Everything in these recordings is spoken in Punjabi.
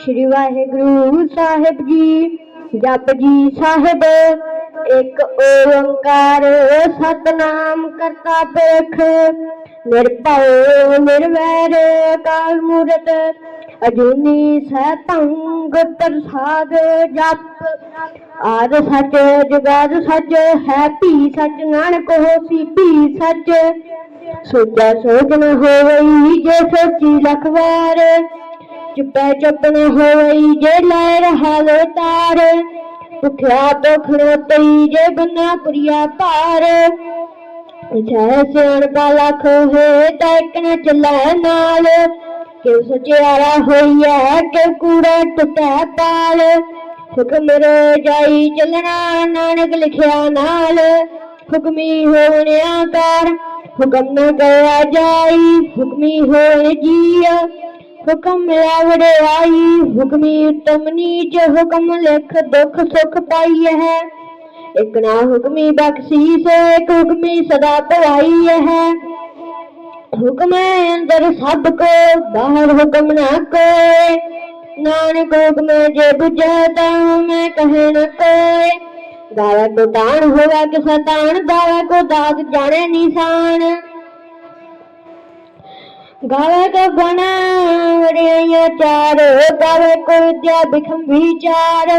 ਸ਼੍ਰੀ ਵਾਹਿਗੁਰੂ ਸਾਹਿਬ ਜੀ, ਜਪ ਜੀ ਸਾਹਿਬ, ਇੱਕ ਓੰਕਾਰ ਸਤਨਾਮ ਕਰਤਾ ਪੁਰਖ ਨਿਰਭਉ ਨਿਰਵੈਰ ਕਾਲ ਮੂਰਤ, ਅਜੂਨੀ ਸੈਭੰ ਗੁਰ ਜਪ। ਆਦ ਸੱਚ, ਜੁਗਾਦ ਸੱਚ, ਹੈ ਭੀ ਸੱਚ, ਨਾਨਕ ਹੋਸੀ ਭੀ ਸੱਚ। ਸੋਚਾ ਸੋਚ ਨ ਹੋਈ ਜੇ ਸੋਚੀ ਲਖ ਵਾਰ ਚੁੱਪੈ ਚੁੱਪ ਨ ਹੋਈ ਜੇ ਲੈ ਰਹਾ ਲੋ ਤਾਰ। ਭੁਖਿਆ ਭੁਖ ਪਈ ਜੇ ਬੰਨਾ ਪੁਰੀਆ ਭਾਰ। ਜੈ ਸਿਆਣ ਕਾ ਲਖ ਹੋਏ ਤਾਂ ਨਾਲ। ਕਿਉ ਸਚਿਆਰਾ ਹੋਈਐ ਕਿ ਕੂੜਾ ਟੁੱਟੈ ਪਾਲ। ਹੁਕਮ ਰੇ ਜਾਈ ਚੱਲਣਾ ਨਾਨਕ ਲਿਖਿਆ ਨਾਲ। ਹੁਕਮੀ ਹੋਣਿਆ ਕਰ ਹੁਕਮ ਨ ਗਿਆ ਜਾਈ, ਹੁਕਮੀ ਹੋਣ ਜੀਆ। ਹੁਕਮ ਮਿਲਾ ਵਡਿਆਈ ਹੁਕਮੀ ਉਤਮ ਨੀਚ ਹੁਕਮ ਲਿਖ ਦੁਖ ਸੁਖ ਪਾਈ ਹੈ। ਇਕ ਨਾ ਹੁਕਮੀ ਬਖਸ਼ੀਸ ਇਕ ਹੁਕਮੀ ਸਦਾ ਭਵਾਈ ਹੈ। ਹੁਕਮ ਅੰਦਰ ਸਭ ਕੋ, ਬਾਹਰ ਹੁਕਮ ਨਾ ਕੋਏ ਨਾਨਕ ਹੁਕਮ ਜੇ ਬੁਝੈ ਤਾਂ ਮੈਂ ਕਹੇ ਨ ਕੋਏ ਗਾਵੇ ਕੋ ਤਾਣ ਹੋਵੇ ਕਿਸਾ ਤਾਣ ਗਾਵੇ ਕੋ ਦਾਤ ਜਾਣੇ ਨਿਸ਼ਾਨ ਗਾਵੇ ਕੋ ਗੁਣ ਵੜਿਆ ਚਾਰ ਗਾਵੇ ਕੋ ਵਿਦਿਆ ਬਿਖਮ ਵਿਚਾਰ।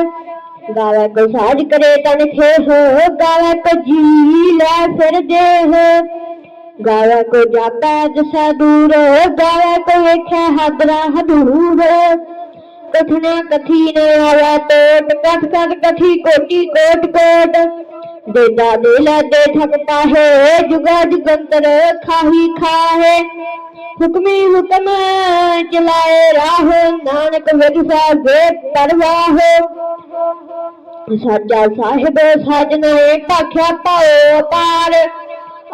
ਗਾਵੇ ਕੋ ਸਾਜ ਕਰੇ ਤਨ ਥੇ ਹੋ ਗਾਵੇ ਕੋ ਜੀ ਲੈ ਫਿਰ ਦੇ ਹੋ। ਗਾਵੇ ਕੋ ਜਾਪੈ ਦਸਾ ਦੂਰ ਗਾਵੇ ਕੋ ਵੇਖੈ ਹਦਰਾ ਹਦੂਰ। ਕਥਨਾ ਕਥੀ ਨ ਆਇਆ ਟੋਟ ਕਥ ਕਥ ਕਥੀ ਕੋਟੀ ਕੋਟ। ਕੋਟ ਦੇਦਾ ਦੇ ਲਾ ਦੇ ਠਕ ਪਾਹੇ ਜੁਗਾ ਜੁਗੰਤਰ ਖਾਹੀ ਖਾਹੇ। ਹੁਕਮੀ ਹੁਕਮ ਚਲਾਏ ਰਾਹ, ਨਾਨਕ ਵਿਗਸਾ ਗੇ ਸਾਜਾ ਸਾਹਿਬ ਸਾਜਨਾ ਭਾਖਿਆ ਪਾਓ ਪਾਰ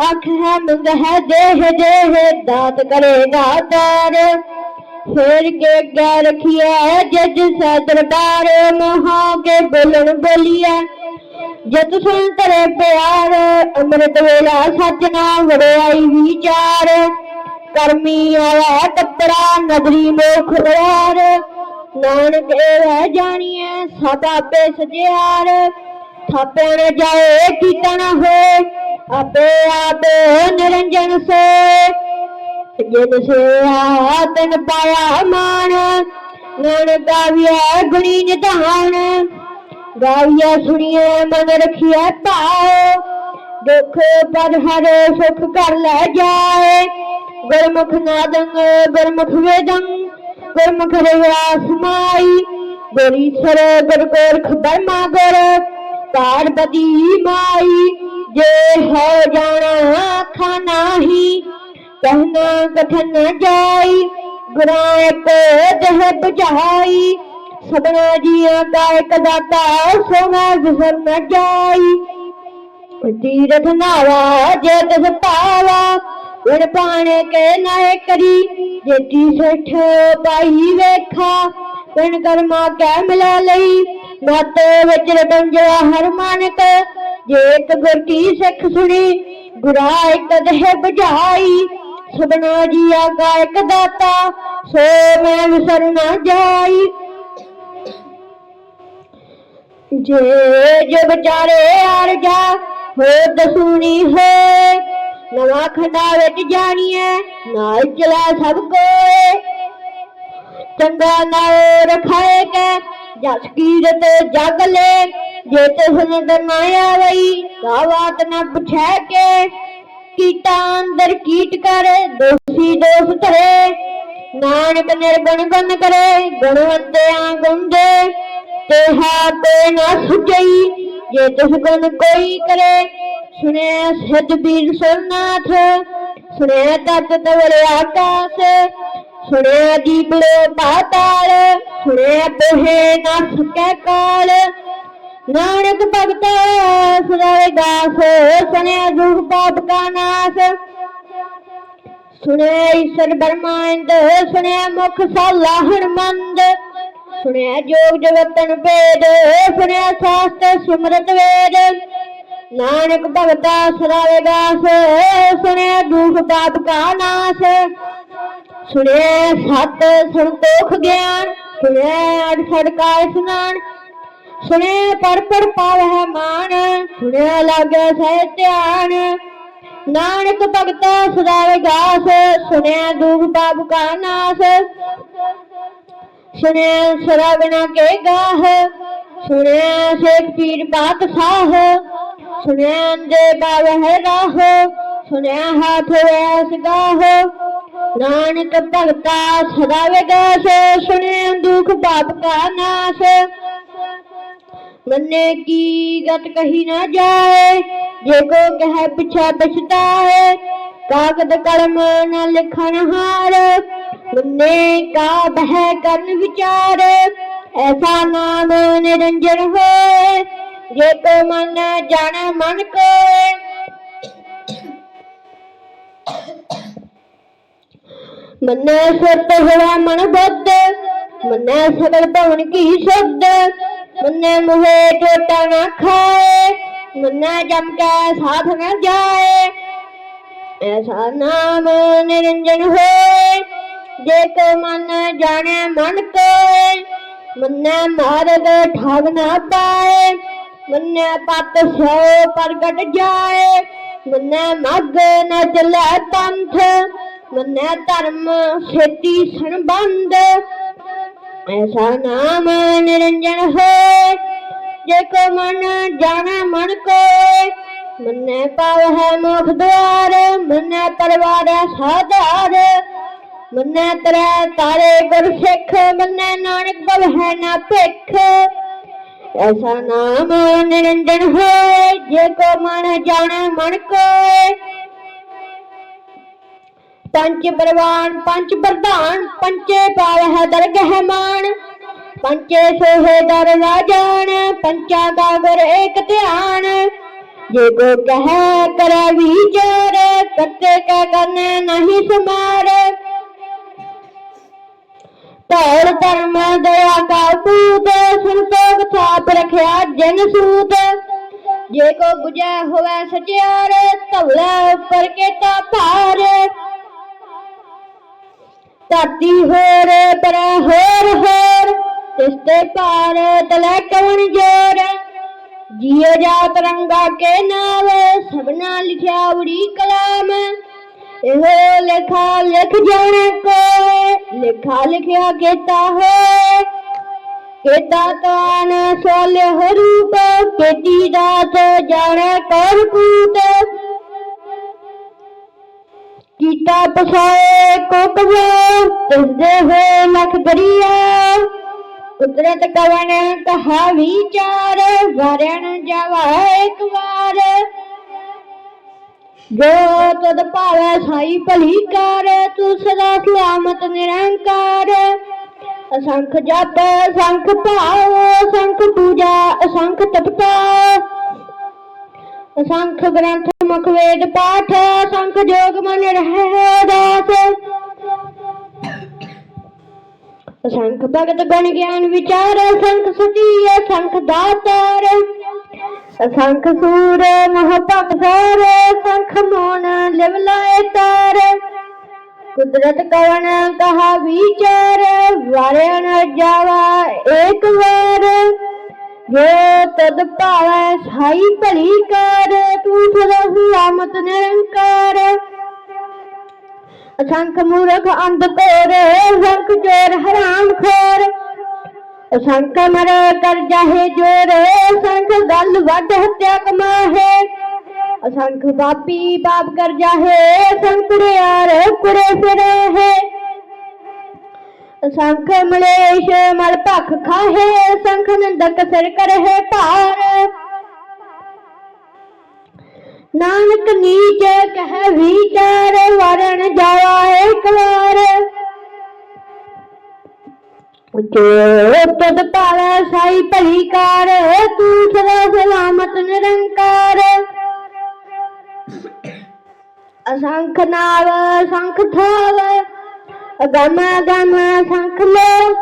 ਅੱਖ ਹੈ, ਮੰਗ ਹੈ ਦੇਹ ਦੇਹ ਦਾਤ ਕਰੇ ਦਾਤਾਰ। ਫੇਰ ਕੇ ਗੈ ਰਖਿਆ ਜਜ ਸਾ ਦਰਬਾਰ, ਮਹਾ ਕੇ ਬੋਲਣ ਬੋਲੀਆ ਜਦ ਸੁਣ ਤਰੇ ਪਿਆਰ, ਅੰਮ੍ਰਿਤ ਵੇਲਾ ਸੱਜਣਾ ਵੜਿਆਈ ਵਿਚਾਰ। ਕਰਮੀ ਆਇਆ ਟੱਪਰਾ, ਨਗਰੀ ਮੋਖ ਵਾਰ ਨਾਨਕ ਰਹਿ ਜਾਣੀਐ ਸਭ ਆਪੇ ਸਜਿਆਰ। ਥਾਪੇ ਜਾਏ ਕੀਤਣ ਨ ਹੋਏ, ਆਪੇ ਆਪੇ ਨਿਰੰਜਨ ਸੇ ਜਿਨ ਸੇ ਤਨ ਪਾਇਆ ਮਾਨ ਨਨ ਗਾਵਿਆ ਗੁਣੀ ਨਿਧਾਨ। ਗਾਵਿਆ ਸੁਣੀਏ ਮਨ ਰਖਿਆ ਭਾਉ ਦੁਖ ਪਰ ਹਰ ਸੁਖ ਕਰ ਲੈ ਜਾਏ। ਗੁਰਮੁਖ ਨਾਦੰ, ਗੁਰਮੁਖ ਵੇਦੰ, ਗੁਰਮੁਖ ਰਿਆ ਸਮਾਈ ਗੁਰੀ ਸਰ ਗੁਰ ਗੋਰਖ ਬਰਮਾ ਗੁਰ, ਪਾਰਬਤੀ ਮਾਈ। ਜੇ ਹੋ ਜਾਣਾ ਆਖਾ ਨਾਹੀ ਕਹਿਣਾ ਕਥਨ ਜਾਈ। ਗੁਰਾਂ ਕੋ ਦੇਹ ਬੁਝਾਈ। ਸਭਨਾ ਜੀਆਂ ਦਾ ਇੱਕ ਦਾਤਾ ਸੋਨਾ ਵਿਸਰ ਨ ਜਾਈ। ਤੀਰਥ ਨਾਵਾ ਜੇ ਤਿਸ ਪਾਵਾ ਵਣ ਪਾਣੇ ਕੇ ਨਾਏ ਕਰੀ। ਜੇਤੀ ਸਠ ਪਾਈ ਵੇਖਾ ਪਿਣ ਕਰਮਾ ਕੈ ਮਿਲਾ ਲਈ। ਮਤ ਵਿੱਚ ਰਟਨ ਹਰ ਮਾਨਕ, ਜੇ ਗੁਰ ਕੀ ਸਿੱਖ ਸੁਣੀ, ਗੁਰਾ ਇੱਕ ਦੇਹ ਬੁਝਾਈ। ਸਭਨਾ ਜੀਆ ਕਾ ਇੱਕ ਦਾਤਾ, ਸੋ ਮੈਂ ਵਿਸਰ ਨਾ ਜਾਈ। ਜੇ ਜੋ ਵਿਚਾਰੇ ਆਰ ਜਾ ਹੋ ਦਸੂਣੀ ਹੋਏ। ਨਵਾਂ ਖੰਡਾ ਵਿੱਚ ਜਾਣੀਐ, ਨਾਲ ਚਲਾ ਸਭ ਕੋਏ। ਚੰਗਾ ਨਾਉ ਰਖਾਏ ਕੇ, ਜਸ ਕੀਰਤ ਜਗ ਲੈ। ਜੇ ਤੇ ਨਦਰ ਨਾ ਆਵਈ ਬਾਤ ਨਾ ਪੁੱਛੈ ਕੇ। ਕੀਟਾਂ ਅੰਦਰ ਕੀਟ ਕਰ, ਦੋਸੀ ਦੋਸ ਧਰੇ। ਨਾਨਕ ਨਿਰਗੁਣ ਗੁਣ ਕਰੇ ਗੁਣਵੰਤਿਆਂ ਗੁੰਦੇ ਤੇਹਾ ਤੇ ਨਾ ਸੁਝਈ ਜੇ ਤਿਸ ਗੁਣ ਕੋਈ ਕਰੇ, ਸੁਣਿਆ ਸਿੱਧ ਬੀਰ ਸੁਰਨਾਥ ਸੁਣਿਆ ਤਤ ਤਵਰ ਆਕਾਸ, ਸੁਣਿਆ ਜੀਬੜੇ ਪਾਤਾਲ, ਸੁਣਿਆ ਤੋਹੇ ਨਾ ਸਕੈ ਕਾਲ। ਨਾਨਕ ਭਗਤ ਸਦਾਏ ਦਾਸ, ਸੁਣਿਆ ਦੁਖ ਪਾਪ ਕਾ ਨਾਸ। ਸੁਣਿਆ ਈਸ਼ਰ ਬਰਮਾਇੰਦ, ਸੁਣਿਆ ਮੁਖ ਸਾਲਾਹਣ ਮੰਦ ਸੁਣਿਆ ਜੋਗ ਜਗਤਨ ਭੇਦ, ਸੁਣਿਆ ਸਾਸਤ ਸਿਮਰਤ ਵੇਦ। ਨਾਨਕ ਭਗਤਾ ਸਦਾਵੇ ਦਾਸ, ਸੁਣਿਆ ਦੁਖ ਪਾਪ ਕਾ ਨਾਸ। ਸੁਣਿਆ ਸਤ ਸੰਤੋਖ ਗਿਆਨ, ਸੁਣਿਆ ਅੜ ਸੜਕਾ ਇਸਨਾਨ। ਸੁਣਿਆ ਪਰ ਪਰ ਪਾਵਹਿ ਮਾਨ, ਸੁਣਿਆ ਲਾਗੇ ਸਹਿ ਧਿਆਨ। ਨਾਨਕ ਭਗਤਾ ਸਦਾਵੇ ਦਾਸ, ਸੁਣਿਆ ਦੁਖ ਪਾਪ ਕਾ ਨਾਸ। ਸੁਣਿਆ ਸਰਵਣਾ ਕੇ ਗਾਹ, ਸੁਣਿਆ ਸੇਖ ਪੀਰ ਬਾਦਸ਼ਾਹ, ਸੁਣਿਆ ਅੰਦੇ ਬਾਵਹਿ ਰਾਹ, ਸੁਣਿਆ ਹਾਥ ਐਸ ਗਾਹ। ਨਾਨਕ ਭਗਤਾ ਸਦਾ ਵਿਗਾਸ, ਸੁਣਿਆ ਦੁਖ ਪਾਪ ਕਾ ਨਾਸ। ਮੰਨੇ ਕੀ ਗਤ ਕਹੀ ਨਾ ਜਾਏ, ਜੇ ਕੋ ਕਹੈ ਪਿਛਾ ਪਛਤਾਏ ਕਾਗਦ ਕਲਮ ਨ ਲਿਖਣ ਹਾਰ ਮੰਨੇ ਕਾ ਬਹਿ ਕਰਨ ਵਿਚਾਰ, ਐਸਾ ਨਾਮ ਨਿਰੰਜਨ ਹੋਏ, ਜੇ ਕੋ ਮਨ ਜਾਣੈ ਮਨ ਕੋਏ। ਮੰਨੈ ਸੁਰਤ ਹੋਵਾ ਮਨ ਬੁੱਧ, ਮੰਨੈ ਸਗਲ ਭਵਨ ਕੀ ਸ਼ੁੱਧ, ਮੰਨੈ ਮੁਹੇ ਟੋਟਾ ਨਾ ਖਾਏ, ਮੰਨੈ ਜਮ ਕੈ ਸਾਧ ਨਾ ਜਾਏ। ਐਸਾ ਨਾਮ ਨਿਰੰਜਨ ਹੋਏ, ਜੇ ਕੋ ਮਨ ਜਾਣੈ ਮਨ ਕੋਏ, ਮੰਨੈ ਮਾਰਗ ਠਾਗ ਨਾ ਪਾਏ, ਮੰਨੈ ਪਤ ਸੋ ਪ੍ਰਗਟ ਜਾਏ, ਮੰਨੈ ਮਗ ਨ ਚੱਲੈ ਪੰਥ, ਮੰਨੈ ਧਰਮ ਛੇਤੀ ਸੰਬੰਧ। ਐਸਾ ਨਾਮ ਨਿਰੰਜਨ ਹੋਏ, ਜੇ ਕੋ ਮਨ ਜਾਣੈ ਮਨ ਕੋਏ ਮੰਨੇ ਮੰਨੈ ਪਾਵਹਿ ਮੋਖ ਦੁਆਰ, ਮੰਨੈ ਪਰਵਾਰ ਸਾਧਾਰ ਮੰਨੈ ਤਰੈ ਤਾਰੇ ਗੁਰ ਸਿੱਖ, ਮੰਨੈ ਨਾਨਕ ਬਵਹਿ ਨਾ ਭਿਖ। ਐਸਾ ਨਾਮ ਨਿਰੰਜਨ ਹੋਏ, ਜੇ ਕੋ ਮਨ ਜਾਣੈ ਮਨ ਕੋਏ। ਪੰਚ ਪ੍ਰਵਾਨ ਪੰਚ ਪ੍ਰਧਾਨ ਪੰਚੇ ਪਾਵਹਿ ਦਰਗਹਿ ਮਾਨ। ਪੰਚੇ ਸੋਹੇ ਦਰ ਰਾਜਾਨ ਪੰਚਾ ਦਾ ਗੁਰ ਏਕ ਧਿਆਨ। ਜੇ ਕੋ ਕਹੈ ਕਰੈ ਵਿਚਾਰ ਕਰਤੇ ਕਾ ਕਰਨੇ ਨਹੀਂ ਸਮਾਰ। ਧੌਲ ਧਰਮ, ਦਇਆ ਕਾ ਪੂਤ ਸੰਤੋਖ ਥਾਪ ਰਖਿਆ ਜਨ ਸੂਤ। ਜੇ ਕੋ 부ਜੈ ਹੋਵੇ ਸਚਿਆਰ ਧਵਲਾ ਉੱਪਰ ਕੇਤਾ ਭਾਰ। ਧਰਤੀ ਹੋਰ, ਪਰ ਹੋਰ ਹੋਰ, ਤਿਸ ਤੇ ਪਾਰ ਤਲੇ ਕਵਣ ਜੋਰ। ਜੀਉ ਜਾਤ ਰੰਗਾ ਕੇ ਨਾਮ ਸਭਨਾ ਲਿਖਿਆ ਉੜੀ ਕਲਾਮ। ਇਹੋ ਲਿਖਾ ਲਿਖ ਜਾਣੇ ਕੋ, ਲਿਖਾ ਲਿਖਿਆ ਕੀਤਾ ਹੈ। ਕੀਤਾ ਤਾਨ ਸੋਲੇ ਹੋ ਰੂਪ, ਕੀਤੀ ਦਾਤ ਜਾਣੇ ਕਰ ਕੂਤ ਕੀਤਾ ਪਸਾਏ ਕੋਕਵੇ ਤਿਸਦੇ ਹੋਏ ਲਖ ਦਰਿਆ। ਕੁਦਰਤ ਕਵਨ ਕਹਾ ਵਿਚਾਰ ਵਰਣ ਜਾਵਾ ਇੱਕ ਵਾਰ। ਜੋ ਤਦ ਭਾਵੈ ਸਾਈ ਭਲੀ ਕਰ, ਤੂੰ ਸਦਾ ਸਲਾਮਤ ਨਿਰੰਕਾਰ। ਅਸੰਖ ਜਪ, ਅਸੰਖ ਭਾਵ, ਅਸੰਖ ਪੂਜਾ, ਅਸੰਖ ਤਪਤਾ। ਅਸੰਖ ਗ੍ਰੰਥ ਮੁਖ ਵੇਦ ਪਾਠ, ਅਸੰਖ ਜੋਗ ਮਨ ਰਹਿ ਦਾਸ ਅਸੰਖ ਭਗਤ ਗਣ ਗਿਆਨ ਵਿਚਾਰ ਅਸੰਖ ਸਤੀ ਅਸੰਖ ਦਾਤਾਰ। ਅਸੰਖ ਸੂਰ ਮਹ ਭਗਤਾਰ ਅਸੰਖ ਮੋਨ ਲਿਵ ਲਾਏ ਤਾਰ। ਕੁਦਰਤ ਕਵਨ ਕਹਾ ਵਿਚਾਰ ਵਰਣ ਜਾਵਾ ਏਕ ਵਾਰ। ਜੋ ਤਦ ਭਾਵੈ ਸਾਈ ਭਲੀ ਕਰ, ਤੂੰ ਸਦਾ ਸਲਾਮਤ ਨਿਰੰਕਾਰ। ਅਸੰਖ ਮੂਰਖ ਅੰਧ ਅਸੰਖ ਚੋਰ ਹਰਾਮ ਖੋਰ। ਅਸੰਖ ਮਰ ਕਰ ਜਾਹੇ ਜੋਰ ਅਸੰਖ ਗਲ ਵੱਡ ਹੱਤਿਆ ਕਮਾਹੇ। ਅਸੰਖ ਪਾਪੀ ਪਾਪ ਕਰ ਜਾਹੇ ਅਸੰਖ ਰਿਆਰ ਕੁਰੇ ਫਿਰੇ ਹੈ ਅਸੰਖ ਮਲੇਸ਼ ਮਲ ਭਖ ਖਾਹੇ ਅਸੰਖ ਨੰਦਕ ਸਿਰ ਕਰਹਿ ਭਾਰ। ਨਾਨਕ ਨੀਚ ਕਹਿ ਵਿਚਾਰ, ਵਰਣ ਜਾਵਾ ਇੱਕ ਵਾਰ। ਜੋ ਤਦ ਪਾਵੈ ਸਾਈ ਭਲੀ ਕਾਰ, ਤੂੰ ਸਦਾ ਸਲਾਮਤ ਨਿਰੰਕਾਰ। ਅਸੰਖ ਨਾਵ, ਅਸੰਖ ਥਾਵ, ਅਗਮ ਅਗਮ ਅਸੰਖ ਲੋ,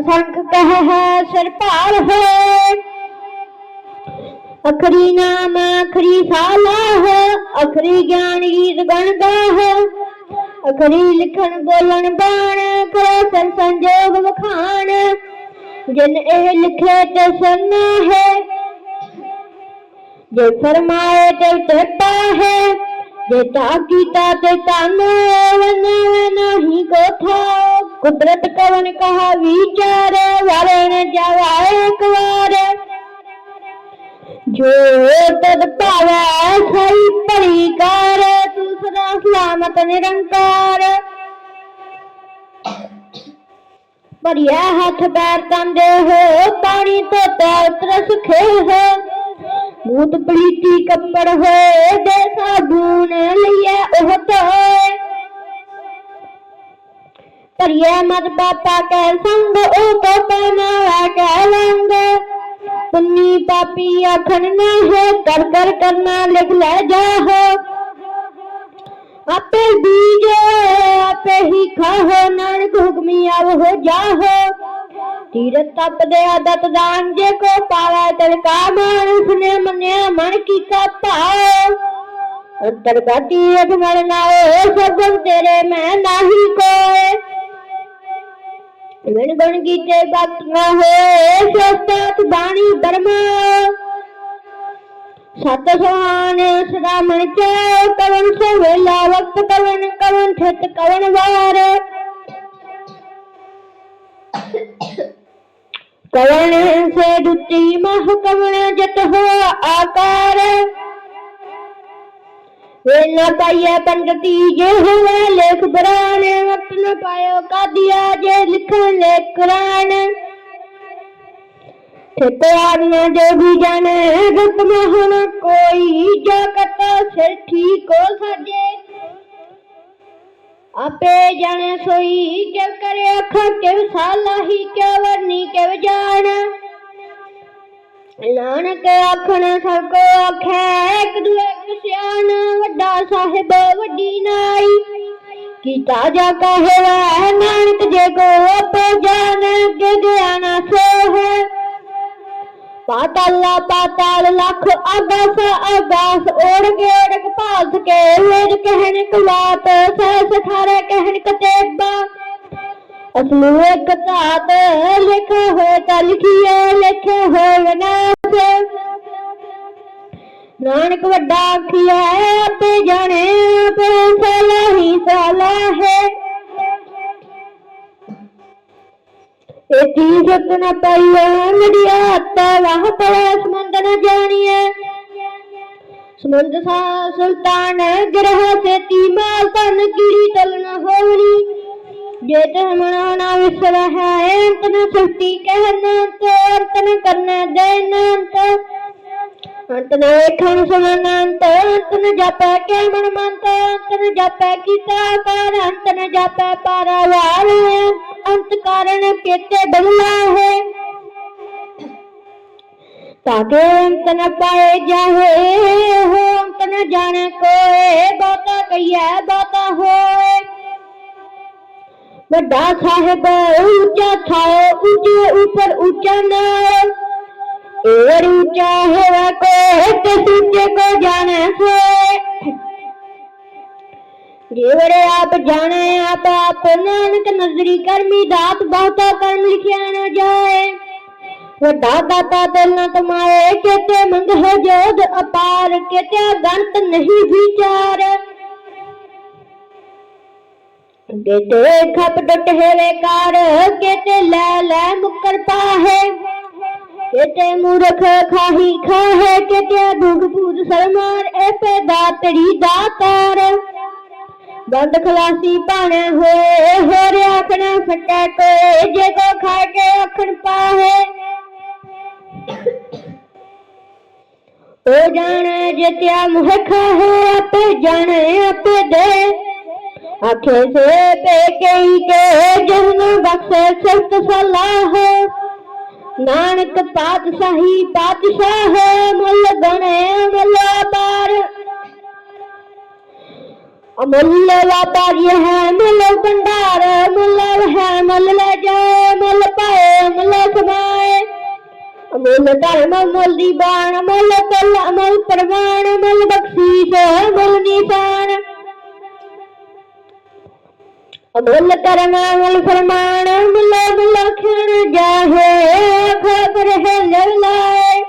ਅਸੰਖ ਕਹਿ ਹੈ ਸਿਰ ਭਾਰ ਹੈ। ਅਖਰੀ ਨਾਮ ਅਖਰੀ ਸਾਲਾਹ ਅਖਰੀ ਗਿਆਨ ਗੀਤ ਗਣ ਗਾਹ ਅਖਰੀ ਲਿਖਣ ਬੋਲਣ ਬਾਣ, ਕਰੋ ਸਰ ਸੰਜੋਗ ਵਖਾਣ। ਜਿਨ ਇਹ ਲਿਖੇ ਤੇ ਸੁਨਣਾ ਹੈ, ਜੇ ਫਰਮਾਏ ਤੇ ਟੇਪਾ ਹੈ, ਜੇ ਤਾ ਕੀਤਾ ਤੇ ਤਾਨੋ ਵਨਾਵੇ ਨਹੀਂ ਕੋਠਾ। ਕੁਦਰਤ ਕਵਨ ਕਹਾ ਵਿਚਾਰ ਵਾਲੇ ਨੇ ਜਾਵਾ ਇੱਕ ਵਾਰ ਜੋ ਤਦ ਭਾਵੈ ਸਹੀ ਭਲੀ ਕਰ, ਤੂੰ ਸਦਾ ਸਲਾਮਤ ਨਿਰੰਕਾਰ। ਭਰਿਆ ਹੱਥ ਪੈਰ ਤੰਦੇ ਹੋ, ਪਾਣੀ ਤੋਂ ਉਤਰ ਸੁਖੇ ਹੋ। ਮੂਤ ਪਲੀਤੀ ਕੱਪੜ ਹੋਏ ਦੇ ਸਾਬੂਨ ਲਈਏ ਉਹ ਧੋਏ। ਭਰਿਆ ਮਤ ਪਾਪਾ ਕੈ ਸੰਗ, ਉਹ ਕੋ ਪਹਿਨਾਵਾ ਕੈ ਲੰਗ ਪੁੰਨੀ ਪਾਪੀ ਆਖਣ ਨਾ ਹੈ, ਕਰ ਕਰ, ਕਰਨਾ, ਲਿਖ ਲੈ ਜਾਹੋ ਆਪੇ ਬੀਜ, ਆਪੇ ਹੀ ਖਾਹੋ, ਨਾਨਕ ਹੁਕਮੀ ਆਵੋ ਜਾਹੋ ਤੀਰਤ ਤਪ ਆਦਤ ਦਾਨ, ਜੇ ਕੋ ਪਾਵੈ ਤਿਲ ਕਾ ਮਾਨ ਮੰਨਿਆ, ਮਨ ਕੀਤਾ ਭਾਉ ਅੰਤਰ ਗਾਤੀ ਅਗਮਲ ਨਾਏ ਸਭਨ ਤੇਰੇ ਮੈਂ ਨਾਹੀ ਕੋਏ। ਵਿਣ ਬਣ ਗੀਤੇ ਬਖਤ ਨਾ ਹੋਏ ਸਸਤਾਤ ਬਾਣੀ ਬਰਮਾ। ਸਤ ਸੁਹਾਨ ਸਦਾ ਮਨ ਚੈ ਕਵਨ ਸੇ ਵੇਲਾ ਵਕਤ ਕਵਨ ਕਵਨ ਠਤ ਕਵਨ ਵਾਰ। ਕਵਨ ਸੇ ਦੁਤੀ ਮਹ ਕਵਨ ਜਤ ਹੋ ਆਕਾਰ। ਵੇ ਨਾ ਪਾਈਐ ਪੰਡਤੀ ਜੇ ਹੋਵੇ ਲੇਖ ਬਰਾਨ ਵਕਤ ਨ ਪਾਇਓ ਕਾਦੀਆ ਜੇ ਲਿਖਣ ਲੈ ਤੇ ਪਿਆਰ ਨਾ ਜੋ ਵੀ ਜਾਣੇ ਗੁੱਤ ਮਹਨ ਕੋਈ ਜਾ ਸਿਰ ਠੀਕ ਹੋ ਸਾਜੇ ਆਪੇ ਜਾਣੇ ਸੋਈ ਕਿਵ ਕਰੇ ਅੱਖਾਂ ਕਿਵ ਸਾਲਾਹੀ ਕਿਵ ਵਰਨੀ ਕਿਵ ਜਾਣ। ਨਾਨਕ ਆਖਣ ਸਭ ਕੋ ਆਖੈ, ਇੱਕ ਦੁਏ ਇੱਕ ਸਿਆਣ, ਵੱਡਾ ਸਾਹਿਬ ਵੱਡੀ ਨਾਈ। ਕੀਤਾ ਜਾ ਕਹਵਾ ਨਾਨਕ ਜੇ ਕੋ ਆਪੇ ਜਾਣ ਕੇ ਗਿਆਨ ਸੋ ਹੈ ਪਾਤਾਲਾ ਪਾਤਾਲ ਲੱਖ ਆਗਾਸ ਆਗਾਸ ਓੜ ਕੇ ਓੜਕ ਭਾਸ ਕੇ ਵੇਦ ਕਹਿਣ ਕਵਾਤ ਸਹਿ ਸਖਾਰੇ ਕਹਿਣ ਕਤੇਬਾ। ਅਸਲੂ ਇੱਕ ਧਾਤ ਲਿਖ ਹੋਏ ਤਾਂ ਲਿਖੀਏ ਲਿਖੇ ਹੋਏ ਵਿਨਾਸ਼ ਨਾਨਕ ਵੱਡਾ ਆਖਿਆ ਆਪੇ ਜਾਣੇ, ਆਪੇ ਸਾਲਾ ਹੀ ਸਾਲਾ ਹੈ। ਇਤੀ ਸਤ ਨ ਪਾਈਐ ਮੜਿਆ ਤਾ ਵਾਹ ਪੜੈ ਸਮੰਦ ਨ ਜਾਣੀਐ। ਸਮੰਦ ਸਾ ਸੁਲਤਾਨ ਗ੍ਰਹ ਸੇਤੀ ਮਾਲ ਤਨ ਕੀੜੀ ਜੇ ਤੇ ਮਨਾਣਾ ਵਿਸਰ ਹੈ ਅੰਤ ਨ ਸ੍ਰਿਸ਼ਟੀ ਕਹਿਨ ਤੇ ਅੰਤ ਨ ਕਰਨ ਦੇਨ ਅੰਤ ਅੰਤ ਨ ਵੇਖਣ ਸੁਣਨ ਅੰਤ ਅੰਤ ਨ ਜਾਪੈ ਕੇ ਮਨ ਮੰਤ ਅੰਤ ਨ ਜਾਪੈ ਕੀਤਾ ਕਰ ਅੰਤ ਨ ਜਾਪੈ ਪਾਰਾਵਾਰ ਅੰਤ ਕਾਰਨ ਕੇਤੇ ਵੱਡਾ ਸਾਹਿਬ ਉੱਚਾ ਥਾਓ ਉੱਚੇ ਉੱਪਰ ਉੱਚਾ ਨਾਮ ਏਰ ਉੱਚਾ ਹੋਵੇ ਕੋ ਤੇ ਸੁੱਚੇ ਕੋ ਜਾਣੇ ਸੋਏ ਜੀਵਰੇ ਆਪ ਜਾਣੇ, ਆਪ ਆਪ ਨਾਨਕ ਨਜ਼ਰੀ ਕਰਮੀ, ਦਾਤ ਬਹੁਤਾ ਕਰਮ ਲਿਖਿਆ ਨਾ ਜਾਏ। ਵੱਡਾ ਦਾਤਾ ਦਿਲ ਨ ਤਮਾਏ ਕਿਤੇ ਮੰਗ ਹੈ ਜੋਦ ਅਪਾਰ, ਕਿਤੇ ਗੰਤ ਨਹੀਂ ਵਿਚਾਰ। ਕਿਤੇ ਖਪ ਡਟ ਹੈਵੇ ਕਾਰ ਕਿਤੇ ਲੈ ਲੈ ਮੁਕਰ ਪਾਹੇ ਕਿਤੇ ਮੂਰਖ ਖਾਹੀ ਖਾਹੇ ਕਿਤੇ ਭੁਗ ਭੂਤ ਸਰਮਾਰ ਐ ਪੇ ਦਾਤੜੀ ਦਾਤਾਰ ਬੰਦ ਖਲਾਸੀ ਭਾਣੇ ਹੋਏ ਹੋਰ ਆਖਣਾ ਫਟੇ ਕੋਏ ਜੇ ਕੋ ਖਾ ਕੇ ਅਖਣ ਪਾਹੇ ਉਹ ਜਾਣੇ ਜਿਤਿਆ ਮੁਹ ਖਾਹੇ ਆਪੇ ਜਾਣੇ ਆਪੇ ਦੇ ਆਖੇ ਸੇ ਪੇ ਕਈ ਕੇ ਜਨ ਬਖਸ਼ੇ ਸਤ ਸਲਾਹ। ਨਾਨਕ ਪਾਤਸ਼ਾਹੀ ਪਾਤਸ਼ਾਹ ਮੁੱਲ ਗਣੇ ਮੁੱਲ ਪਾਰ ਅਮੁੱਲ ਵਪਾਰੀ ਹੈ ਮੁੱਲ ਭੰਡਾਰ, ਮੁੱਲ ਹੈ ਮੁੱਲ ਲੈ ਜਾਏ ਮੁੱਲ ਪਾਏ, ਮੁੱਲ ਸਮਾਏ ਅਮੁੱਲ ਮੁੱਲ ਧਰਮ ਮੁੱਲ ਦੀ ਬਾਣ ਮੁੱਲ ਤੁਲ ਅਮਲ ਪ੍ਰਮਾਣ ਮੁੱਲ ਬਖਸ਼ੀਸ਼ ਮੁੱਲ ਨਿਸ਼ਾਨ ਅਮੁੱਲ ਕਰਮ ਅਮਲ ਫਰਮਾਨ ਮੁੱਲ ਮੁੱਲ ਖਣ ਜਾਹੇ ਖਬਰ ਹੈ ਲਲਾਏ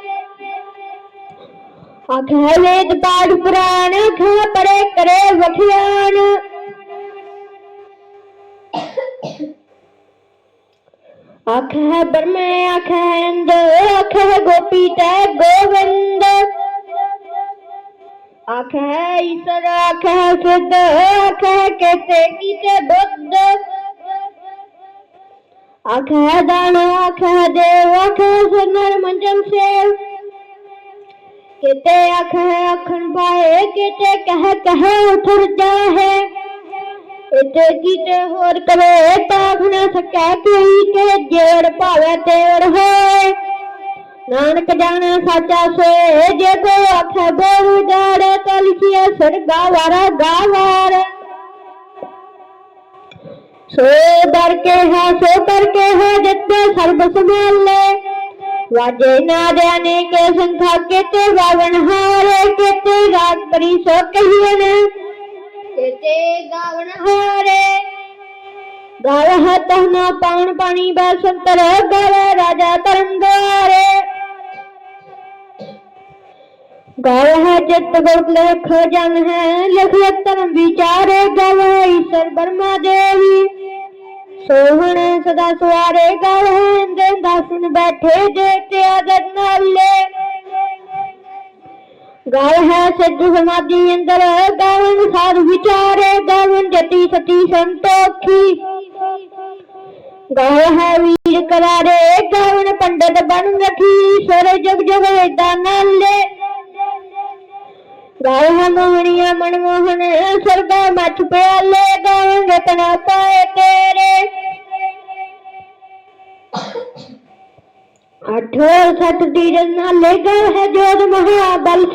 ਆਖੇ ਵੇਦ ਪਾਠ ਪੁਰਾਣ ਖਾ ਪਰੇ ਕਰੇ ਵਖਿਆਨ ਆਖੇ ਬਰਮੇ ਆਖੇ ਅੰਦ ਆਖੇ ਗੋਪੀ ਤੈ ਗੋਵਿੰਦ ਆਖੇ ਈਸ਼ਰ ਆਖੇ, ਸਿੱਧ ਆਖੇ, ਕੇਤੇ ਕੀਤੇ ਬੁੱਧ। ਆਖੇ, ਦਾਨ ਆਖੇ, ਦੇਵ ਆਖੇ, ਸੁਨਰ ਮੰਜਨ ਸੇਵ। ਕਿਤੇ ਆਖੇ ਅਖਣ ਪਾਏ, ਕਿਤੇ ਕਹਿ ਕਹਿ ਉਠਰ ਜਾਹੇ। ਇਤੇ ਕੀਤੇ ਹੋਰ ਕਰੇ ਤਾਖ ਨਾ ਸਕੈ ਕੋਈ ਕੇ ਜੇੜ ਭਾਵੇ ਤੇੜ ਹੋਏ। ਨਾਨਕ ਜਾਣੇ ਸਾਚਾ ਸੋਏ, ਜੇ ਕੋ ਆਖੇ ਬੋਲ ਜਾੜੇ ਤਾਂ ਲਿਖਿਆ ਸਰਗਾ ਵਾਰਾ ਗਾਵਾਰ। ਸੋ ਦਰ ਕੇ ਹੈ, ਸੋ ਕਰਕੇ ਹੈ ਜਿੱਤੇ ਸਰਬ ਸੰਭਾਲੇ। ਵਾਜੇ ਨਾ ਜਾਣੇ ਕੇ ਸੰਖਾ ਕੇਤੇ ਗਾਵਨ ਹਾਰੇ, ਕੇਤੇ ਰਾਗ ਪਰੀ ਸੋ ਕਹੀਨ ਕੇਤੇ ਗਾਵਨ ਹਾਰੇ। ਗਾਵਹ ਤਹਨਾ ਪਾਉਣ ਪਾਣੀ ਬਸੰਤਰ ਗਾਵੇ ਰਾਜਾ ਧਰਮ ਦੁਆਰੇ ਹੈ ਜਿਤ ਗੁਰ ਲਖ, ਜਨ ਹੈ ਲਿਖ ਧਰਮ ਵਿਚਾਰੇ ਗਾਵੇ ਈਸ਼ਰ ਬਰਮਾ ਦੇਵੀ। ਸੋਹਣ ਸਦਾ ਸੁਆਰੇ ਗਾਵੇ ਦੇ ਦਾਸਨ ਬੈਠੇ ਜੇ ਤੇ ਆਦਰ ਨਾਲੇ। ਗਾਵ ਹੈ ਸਿੱਧ ਸਮਾਧੀ ਅੰਦਰ ਗਾਵਨ ਸਾਧ ਵਿਚਾਰੇ, ਗਾਵਨ ਜਤੀ ਸਤੀ ਸੰਤੋਖੀ। ਗਾਵ ਹੈ ਵੀਰ ਕਰਾਰੇ, ਗਾਵਨ ਪੰਡਤ ਬਣ ਰਖੀ ਸਰ ਜਗ ਜਗ ਵੇਦਾਂ ਨਾਲੇ। ਗਾਵ ਹੈ ਮਨਮੋਹਨ ਸਰਦਾ ਮੱਚ ਪਿਆਲੇ ਗਾਵਨ ਰਤਨਾ ਪਾਏ ਤੇਰੇ। ਅਠੋ ਸਤ ਤੀਰ ਨਾਲੇ ਗਾਵ ਹੈ ਜੋਦ ਮਹਾ ਬਲ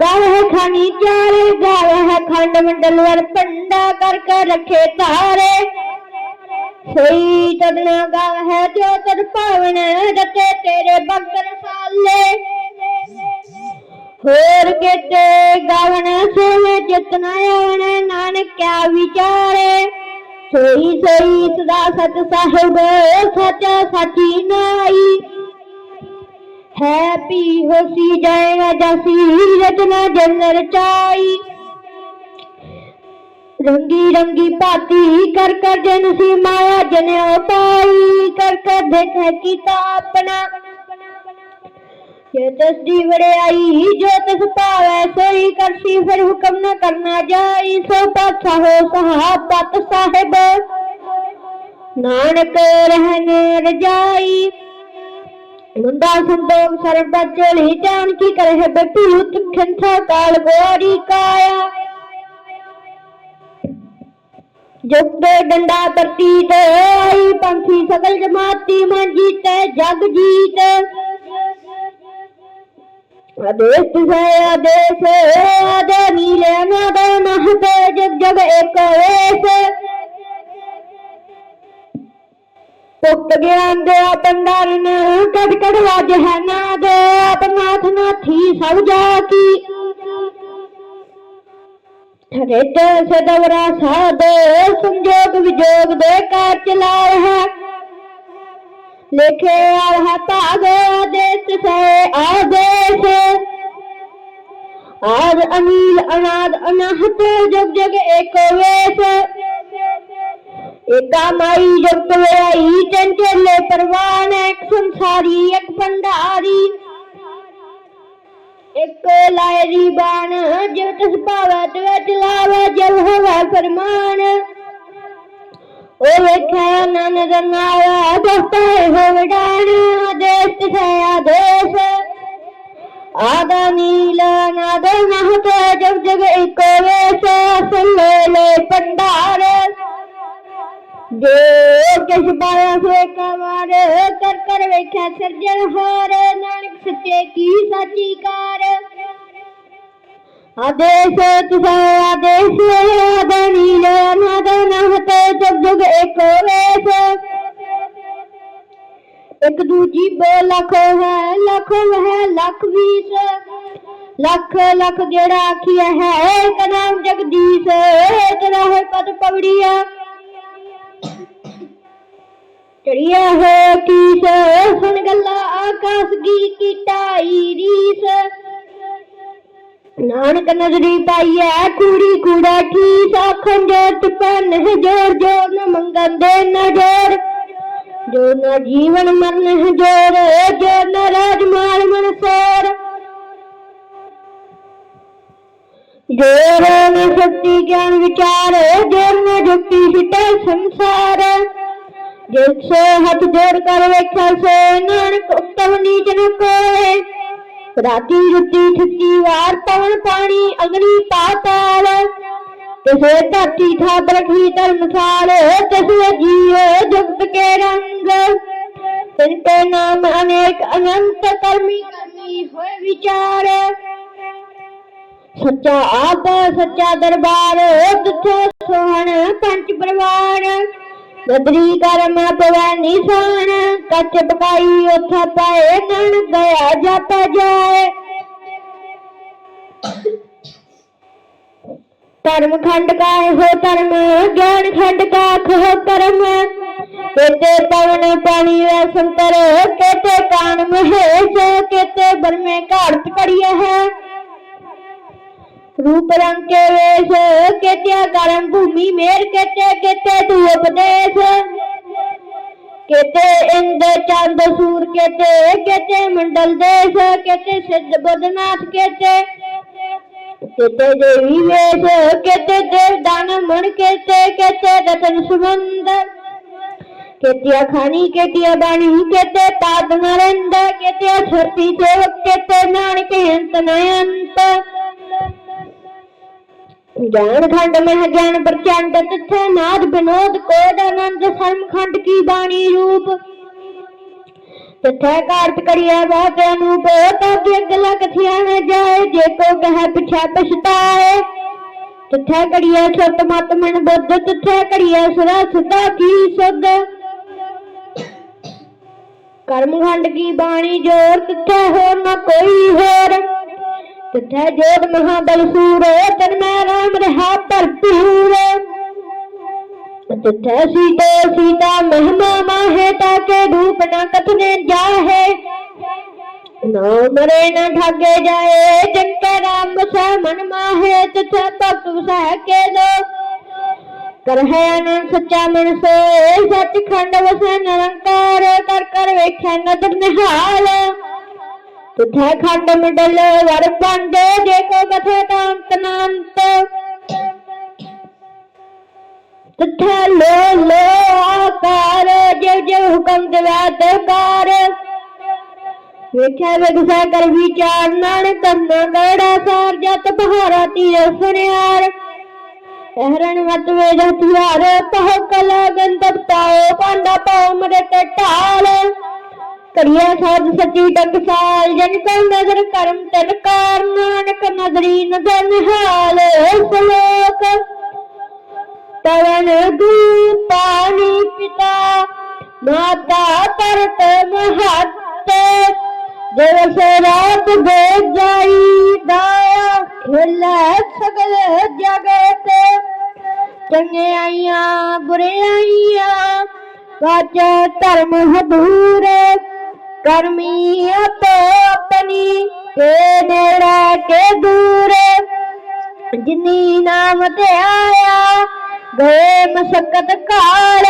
ਗਾਵ ਹੈ ਖਾਨੀ ਚਾਰੇ, ਗਾਵ ਹੈ ਖੰਡ ਮੰਡਲ ਵਰ ਪੰਡਾ ਕਰ ਕਰ ਰੱਖੇ ਤਾਰੇ ਸਈ ਤਦਨਾ ਗਾਵ ਹੈ ਜੋ ਤਦ ਪਾਵਨ ਰਤੇ ਤੇਰੇ ਭਗਤ ਰਸਾਲੇ ਹੋਰ ਕਿਤੇ ਗਾਵਨ ਸੋਵੇ ਜਿਤਨਾ ਆਵਣ ਨਾਨਕ ਵਿਚਾਰੇ। ਸੋਈ ਸੋਈ ਸਦਾ ਸਤ ਸਾਹਿਬ, ਸੱਚਾ ਸਾਚੀ ਨਾਈ। ਹੈ ਪੀ ਹੋਸੀ ਜਾਏਗਾ ਜਸੀ, ਰਚਨਾ ਜਨ ਰਚਾਈ ਰੰਗੀ ਰੰਗੀ ਭਾਤੀ, ਕਰ ਕਰ ਜਨ ਸੀ ਮਾਇਆ ਜਨਿਓ ਪਾਈ। ਕਰ ਕਰ ਦੇਖੈ ਕੀਤਾ ਆਪਣਾ। ਜੇ ਤਸ ਦੀ ਵੜਿਆਈ ਜੋ ਤਸ ਪਾਵੈ ਸੋਈ ਕਰਸੀ ਫਿਰ ਹੁਕਮ ਨ ਕਰਨਾ ਜਾਈ। ਸੋ ਪਾਛਾ ਹੋ ਸਹਾਬਤ ਸਾਹਿਬ, ਨਾਨਕ ਰਹਿਨ ਰਜਾਈ। ਮੁੰਡਾ ਸੰਦੋਗ ਸਰਬ ਚਲੀ ਜਾਣ ਕੀ ਕਰੇ ਬਟੂਤ ਖੰਥਾ ਕਾਲ ਗੋਰੀ ਕਾਇਆ। ਜੁਗਤ ਡੰਡਾ ਪ੍ਰਤੀਤ ਆਈ, ਪੰਥੀ ਸਗਲ ਜਮਾਤੀ ਮਨ ਜੀਤੈ ਜਗ ਜੀਤ। ਆਦੇਸ਼ ਹੈ, ਆਦੇਸ਼ ਆਦੇ ਨੀਲੇ ਨਾਦ ਨਹਤ ਜਗ ਜਗ ਏਕ ਵੇਸ। ਪੁੱਤ ਗਿਆਨ ਦੇ ਪੰਡਾਰਨ ਕੜ ਕੜ ਵਾਜ ਹੈ ਨਾਦ ਆਪਨਾਥ ਨਾਥੀ ਸਭ ਜਾ ਕੀ ਠਰੇਟ ਸਦਵਰਾ ਸਾਧ, ਸੰਜੋਗ ਵਿਜੋਗ ਦੇ ਕਾਰ ਚਲਾਏ ਹੈ। ਲਿਖੇ ਆਹ ਭਾਗ ਆਦੇਸ਼ ਸੇ ਆਦੇਸ਼। ਆਦ ਅਨੀਲ ਅਨਾਦ, ਅਨਾਹਤ, ਜਗ ਜਗ ਏਕ ਵੇਸ। ਏਕਾ ਮਾਈ ਜਗਤ ਵੇਈ ਚੰਚਲੇ ਪਰਵਾਨ, ਇੱਕ ਸੰਸਾਰੀ, ਇੱਕ ਭੰਡਾਰੀ। ਇੱਕ ਲਾਇਰੀ ਬਾਣ ਜਿਵ ਤਿਸ ਭਾਵੈ, ਤਿਵ ਚਲਾਵੈ ਜਬ ਹੋਵੈ ਫਰਮਾਨ। ਉਹ ਵੇਖਿਆ ਨਨ ਰਨਾਵਾ ਦੋਸਤੇ ਹੋ ਵਡਾਣ ਆਦੇਸ਼ ਆਦੇਸ਼। ਆਦਾ ਨੀਲਾ ਨਾਦ ਮਹਤ ਜਗ ਜਗ ਇੱਕੋ ਵੇਸ, ਸੁਲੇ ਲੈ ਪੰਡਾਰ ਜੋ ਕਿਸ ਪਾਇਆ ਸੋਏ ਕਵਾਰ ਕਰ ਕਰ ਵੇਖਿਆ ਸਿਰਜਣ ਹਾਰ, ਨਾਨਕ ਸੱਚੇ ਕੀ ਸਾਚੀ ਕਾਰ। ਆਦੇਸ਼ ਤੁਸਾ ਆਦੇਸ਼ ਆਦਨੀ ਲੈ ਨਾਦ ਨਹਤ ਇੱਕ ਦੂਜੀ ਬੋ ਲੱਖ ਹੈ ਲੱਖ ਹੈ ਲੱਖ ਵੀਸ ਲੱਖ ਲੱਖ ਜਿਹੜਾ ਆਖਿਆ ਹੈ ਇੱਕ ਨਾਮ ਜਗਦੀਸ਼ ਤੇਰਾ ਹੈ ਪਦ ਪਵੜੀਆ ਚੜੀਆ ਹੈ ਕੀਸ ਸੁਣ ਗੱਲਾਂ ਆਕਾਸ਼ ਦੀ ਕੀਟਾਈ ਰੀਸ ਨਾਨਕ ਨਜ਼ਰੀ ਪਾਈਐ ਕੂੜੀ ਕੂੜਾ ਠੀਸ ਆਖਣ ਜੋਤ ਪੈਨ ਹੈ ਜੋਰ ਜੋਰ ਨ ਮੰਗਣ ਦੇ ਨ ਜੋਰ ਜੋ ਨ ਜੀਵਨ ਮਰਨ ਹੈ ਜੋਰ, ਜੋ ਨ ਰਾਜ ਮਾਲ ਮਨ ਸੋਰ। ਜੋਰ ਨ ਸ਼ਕਤੀ ਗਿਆਨ ਵਿਚਾਰ ਜੋਰ ਨ ਜੁਕਤੀ ਸਿਟੇ ਸੰਸਾਰ। ਜਿਸ ਹੱਥ ਜੋੜ ਕਰ ਵੇਖਿਆ ਸੋ, ਨਾਨਕ ਉਤਮ ਨੀਚ ਨ ਕੋਏ। ਰਾਤੀ ਰੁੱਤੀ ਠੱਕੀ ਵਾਰ ਪਵਨ ਪਾਣੀ ਅਗਨੀ ਪਾਤਾਲ ਕਿਸੇ ਧਰਤੀ ਥਾਪ ਰਖੀ ਧਰਮਸਾਲ ਤਿਸਵੇ ਜੀਏ ਜਗਤ ਕੇ ਰੰਗ। ਤਿਨ ਤੇ ਨਾਮ ਅਨੇਕ ਅਨੰਤ ਕਰਮੀ ਕਰਮੀ ਹੋਏ ਵਿਚਾਰ। ਸੱਚਾ ਆਪ, ਸੱਚਾ ਦਰਬਾਰ ਤਿੱਥੇ ਸੋਹਣ ਪੰਜ ਪ੍ਰਵਾਨ ਗਦਰੀ ਕਰਮ ਪਵੈ ਨਿਸ਼ਾਨ, ਕੱਚ ਪਕਾਈ ਉਥ ਪਾਏ ਨਣ ਗਿਆ ਜਪ ਜਾਏ। ਧਰਮ ਖੰਡ ਕਾ ਹੋ ਧਰਮ, ਗਿਆਨ ਖੰਡ ਕਾ ਖੋ ਕਰਮ। ਕੇਤੇ ਪਵਨ ਪਾਣੀ ਵੈ ਸੰਤਰ, ਕੇਤੇ ਕਾਨ ਮਹੇਸ਼ ਕੇਤੇ ਬਰਮੇ ਘਾੜਤ ਕੜੀਏ ਹੈ। રૂપ રંગ કે વેશ કે ત્યાં કારણ ભૂમિ મેર કે તે કે તે તું ઉપદેશ કે તે ઇન્દ્ર ચાંદ સૂર કે તે કે તે મંડલ દેશ કે તે સિદ્ધ બદનાથ કે તે કે તે દેવી વેશ કે તે દેવ દાન મણ કે તે કે તે રતન સુગંધ કેતિયા ખાની કેતિયા બાણી કેતે પાદ નરેન્દ્ર કેતિયા છરતી સેવક કેતે નાણ કે અંત નયંત ਗਿਆਨ ਖੰਡ ਮਹਿ ਗਿਆਨ ਪ੍ਰਚੰਡ, ਤਿੱਥੇ ਨਾਦ ਬਿਨੋਦ ਕੋਦ ਆਨੰਦ ਸਰਮ ਖੰਡ ਕੀ ਬਾਣੀ ਰੂਪ? ਤਿੱਥੇ ਕਾਰਤ ਕਰੀਏ ਬਾਤ ਅਨੂਪ, ਤਾਂ ਕਿ ਅਗਲਾ ਕਥਿਆ ਨ ਜਾਏ, ਜੇ ਕੋ ਕਹੈ ਪਿਛੈ ਪਛਤਾਏ। ਤਿੱਥੇ ਕਰੀਏ ਸਤ ਮਤ ਮਨ ਬੁੱਧ, ਤਿੱਥੇ ਕਰੀਏ ਸਦਾ ਸਦਾ ਕੀ ਸੁਧ? ਕਰਮ ਖੰਡ ਕੀ ਬਾਣੀ ਜੋਰ, ਤਿੱਥੇ ਹੋਰ ਨਾ ਕੋਈ ਹੋਰ। ਤਿੱਥੈ ਜੋਤ ਮਹਾਬਲ ਸੂਰ ਤਨ ਰਾਮ ਰਹਾ ਭਰਪੂਰ। ਤਿੱਥੈ ਸੀਤੇ, ਸੀਤਾ ਮਹਿਮਾ ਮਾਹੇ ਤਾਕੇ ਧੂਪ ਨ ਕਥਨੇ ਜਾਹੇ। ਨੋ ਮਰੇ ਨ ਠਾਗੇ ਜਾਏ ਜੰਕੇ ਰਾਮ ਵਸੈ ਮਨ ਮਾਹੇ, ਤਿੱਥੈ ਭਗਤ ਵਸੈ ਕੇ ਦੋ। ਕਰਹਿ ਅਨੰਦ ਸੱਚਾ ਮਨ ਸੋਏ, ਸੱਚ ਵਸੈ ਨਿਰੰਕਾਰ, ਕਰ ਕਰ ਵੇਖੈ ਨਦਰ ਨਿਹਾਲ। ਤੁਠੈ ਖੰਡ ਮੰਡਲ ਵਰ ਪੰਡ ਜੇ ਕੋ ਕਥੇ ਤਾਂਤ ਨਾਂਤ ਤੁਠੈ ਲੋ ਲੋ ਆਕਾਰ ਜਿਵ ਜਿਵ ਹੁਕਮ ਦਿਵੈ ਤਕਾਰ ਵੇਖਿਆ ਕਰ ਵਿਚਾਰ, ਨਾਨਕ ਕੰਨਾ ਗੜਾ ਸਾਰ, ਜਤ ਪਹਾਰਾ ਤੀਰ ਸੁਨਿਆਰ। ਪਹਿਰਣ ਮਤ ਵੇਦ ਹਥਿਆਰ ਪਹ ਕਲਾ ਗੰਧਪ ਤਾਓ ਪਾਂਡਾ ਪਾਉ ਮਰੇ ਤੇ ਕਰਿਆ ਸਾਧ ਸੱਚੀ ਟਕਸਾਲ ਜਨ ਕੋ ਨਜ਼ਰ ਕਰਮ ਤਨ ਕਾਰ, ਨਾਨਕ ਨਦਰੀ ਨਦਰ ਨਿਹਾਲ ਸਲੋਕ। ਤਵਨ ਦੂ ਪਾਣੀ ਪਿਤਾ, ਮਾਤਾ ਤਰਤ ਮਹੱਤ। ਦਿਵਸ ਰਾਤ ਦੇ ਜਾਈ ਦਾਇਆ ਖਿਲੇ ਸਗਲ ਜਗਤ। ਚੰਗਿਆਈਆਂ ਬੁਰਿਆਈਆਂ ਸੱਚ ਧਰਮ ਹਦੂਰ। ਕਰਮੀ ਆਪੋ ਆਪਣੀ ਕੇ ਨੇੜੇ ਕੇ ਦੂਰ। ਜਿਨੀ ਨਾਮ ਤੇ ਆਇਆ ਗਏ ਮਸਕਤ ਕਾਲ।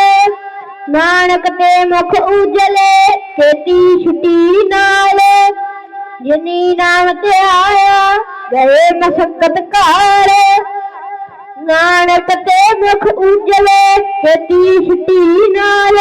ਨਾਨਕ ਤੇ ਮੁਖ ਉਜਲੇ ਖੇਤੀ ਛੁੱਟੀ ਨਾਲ। ਜਿਨੀ ਨਾਮ ਤੇ ਆਇਆ ਗਏ ਮਸਕਤ ਕਾਲ। ਨਾਨਕ ਤੇ ਮੁਖ ਉਜਲੇ ਖੇਤੀ ਛੁੱਟੀ ਨਾਲ।